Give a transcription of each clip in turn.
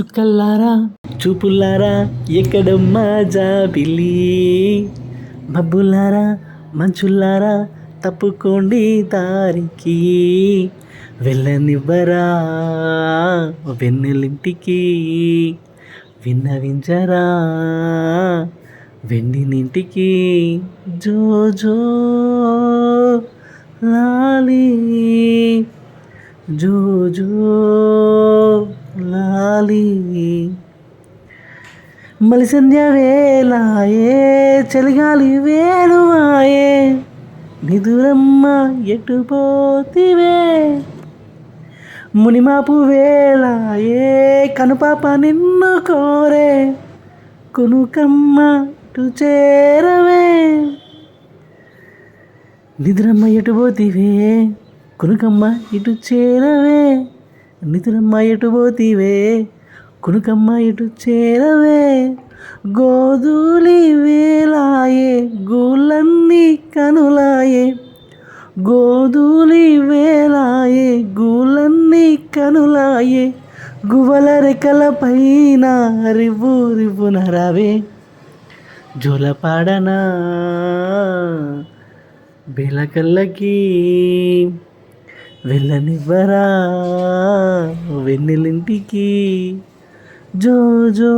చుక్కల్లారా? చూపుల్లారా? ఎక్కడమ్మా జాబిలి? మబ్బులారా మంచుల్లారా? తప్పుకోండి దారికి. వెళ్ళనివ్వరా? వెన్నెలింటికి. విన్నవించరా? వెండినింటికి. జో జో లాలి. జో జో మలి సంధ్య వేలాయే చలిగాలి వేలువాయే నిదురమ్మ ఎటు పోతివే. మునిమాపు వేలాయే కనుపాప నిన్ను కోరే. కొనుకమ్మ ఇటు చేరవే. నిద్రమ్మ ఎటు పోతివే కునుకమ్మ ఇటు చేరవే. నిధులమ్మ ఎటు పోతివే? కునుకమ్మ ఇటు చేరవే? గోధూలి వేలాయే గూలన్నీ కనులాయే. గోధూలి వేలాయే గూలన్నీ కనులాయే. గువల రెక్కల పైన రివ్వు రివ్వున రావే. జోలపాడనా? బిలకల్లకి వెళ్ళనివ్వరా? వెన్నెలింటికి జో జో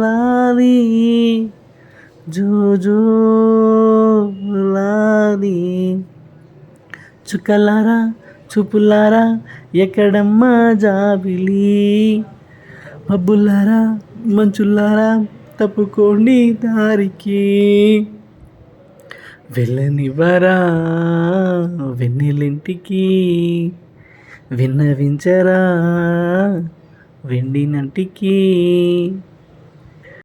లాలి జో జో లాలి. చుక్కలారా చూపులారా ఎక్కడమ్మా జాబిలి? పబ్బులారా మంచులారా తప్పుకోండి దారికి. వెళ్ళనివ్వరా? వెన్నెలింటికి విన్నవించరా? వెండినంటికి